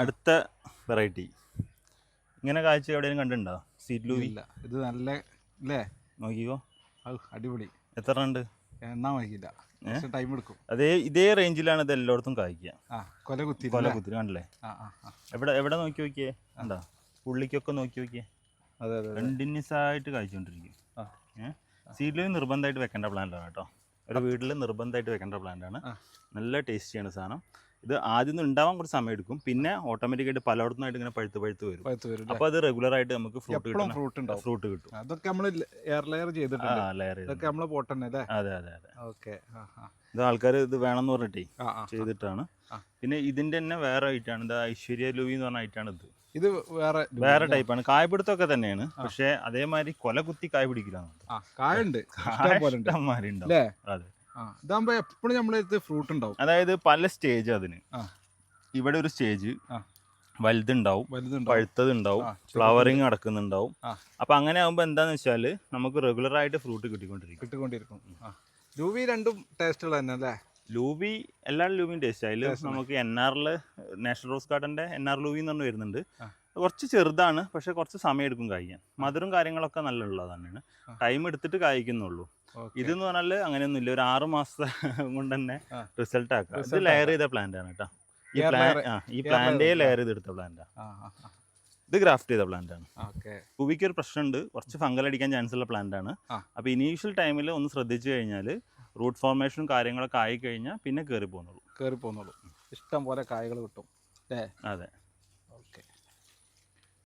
അടുത്ത വെറൈറ്റി ഇങ്ങനെ കാഴ്ച എവിടെയും കണ്ടിട്ടുണ്ടോ? സീറ്റ് ലൂവി ഇല്ല ഇത് നല്ല അല്ലേ നോക്കിക്കോ. അടിപൊളി. എത്ര ഉണ്ട് എണ്ണാൻ വൈകില്ല കുറച്ച് ടൈം എടുക്കും. അതേ ഇതേ റേഞ്ചിലാണ് ഇത് എല്ലായിടത്തും കായ്ക്കുക. ആ കൊല കുത്തി കൊല കുത്തി കണ്ടില്ലേ? എവിടെ എവിടെ നോക്കി നോക്കിയേ? എന്താ? പുള്ളിക്കൊക്കെ നോക്കി നോക്കിയേ? അതെ അതെ കണ്ടിന്യൂസ് ആയിട്ട് കഴിച്ചുകൊണ്ടിരിക്കും സീഡിൽ നിർബന്ധമായിട്ട് വെക്കേണ്ട പ്ലാന്റാണ് കേട്ടോ. ഒരു വീട്ടിൽ നിർബന്ധമായിട്ട് വെക്കേണ്ട പ്ലാന്റാണ് ആണ് നല്ല ടേസ്റ്റിയാണ് സാധനം. ഇത് ആദ്യം ഒന്നും ഉണ്ടാവാൻ കുറച്ച് സമയം എടുക്കും പിന്നെ ഓട്ടോമാറ്റിക്കായിട്ട് പലയിടത്തുനിന്നായിട്ട് ഇങ്ങനെ പഴുത്ത് പഴുത്ത് വരും. അപ്പോൾ അത് റെഗുലർ ആയിട്ട് നമുക്ക് ഫ്രൂട്ട് കിട്ടും ഫ്രൂട്ട് ഉണ്ടാവും. ഫ്രൂട്ട് കിട്ടും. അതൊക്കെ നമ്മൾ എയർ ലെയർ ചെയ്തിട്ടുണ്ട്. ലെയർ ഇതൊക്കെ അല്ലേ അതെ അതെ അതെ. ഓക്കെ ഇത് ആൾക്കാർ ഇത് വേണമെന്ന് പറഞ്ഞിട്ടേ ചെയ്തിട്ടാണ്. പിന്നെ ഇതിന്റെ തന്നെ വേറെ ഐറ്റാണ് ഇത് ഐശ്വര്യ ലൂവി എന്ന് പറഞ്ഞ ഐറ്റാണ് ഇത്. ഇത് വേറെ വേറെ ടൈപ്പാണ് കായ്പിടുത്തമൊക്കെ തന്നെയാണ്. പക്ഷേ അതേമാതിരി കൊല കുത്തി കായ പിടിക്കില്ല കായുണ്ട് ഉണ്ട്. അതെ. ഇതാകുമ്പോ എപ്പോഴും നമ്മളെ അടുത്ത് ഫ്രൂട്ട് ഉണ്ടാവും. അതായത് പല സ്റ്റേജ് അതിന്. ഇവിടെ ഒരു സ്റ്റേജ് വലുതുണ്ടാവും പഴുത്തതുണ്ടാവും പഴുത്തത് ഉണ്ടാവും ഫ്ലവറിങ് നടക്കുന്നുണ്ടാവും. അപ്പൊ അങ്ങനെ ആകുമ്പോ എന്താന്ന് വെച്ചാൽ നമുക്ക് റെഗുലർ ആയിട്ട് ഫ്രൂട്ട് കിട്ടിക്കൊണ്ടിരിക്കും. കിട്ടിക്കൊണ്ടിരിക്കും. ലൂവി രണ്ടും ടേസ്റ്റ് ഉള്ള തന്നെ അല്ലേ? ലൂബി എല്ലാ ലൂബിയും ടേസ്റ്റ് അതിൽ നമുക്ക് എൻ ആറിൽ നാഷണൽ റോസ് ഗാർഡന്റെ എൻ ആർ ലൂബി എന്ന് പറഞ്ഞു വരുന്നുണ്ട്. കുറച്ച് ചെറുതാണ് പക്ഷെ കുറച്ച് സമയം എടുക്കും കായ്ക്കാൻ മധുരം കാര്യങ്ങളൊക്കെ നല്ല ഉള്ളതാണ് തന്നെയാണ് ടൈം എടുത്തിട്ട് കായ്ക്കുന്നുള്ളൂ. ഇതെന്ന് പറഞ്ഞാൽ അങ്ങനെയൊന്നും ഇല്ല ഒരു ആറ് മാസം കൊണ്ട് തന്നെ റിസൾട്ട് ആക്കുക ഇത് ലെയർ ചെയ്ത പ്ലാന്റ് ആണ് കേട്ടോ. ഈ പ്ലാൻ ഈ പ്ലാന്റേ ലെയർ ചെയ്തെടുത്ത പ്ലാന്റാ ആ. ആ ആ ഇത് ഗ്രാഫ്റ്റ് ചെയ്ത പ്ലാന്റ് ആണ്. കുവിക്ക് ഒരു പ്രശ്നമുണ്ട്. കുറച്ച് ഫംഗൽ അടിക്കാൻ ചാൻസ് ഉള്ള പ്ലാന്റ് ആണ്. അപ്പൊ അപ്പോൾ ഇനീഷ്യൽ ടൈമിൽ ഒന്ന് ശ്രദ്ധിച്ചു കഴിഞ്ഞാൽ റൂട്ട് ഫോർമേഷനും കാര്യങ്ങളൊക്കെ ആയി കഴിഞ്ഞാൽ പിന്നെ കയറി പോകുന്നുള്ളൂ കയറി പോകുന്നുള്ളൂ ഇഷ്ടം പോലെ കായകൾ കിട്ടും. അതെ.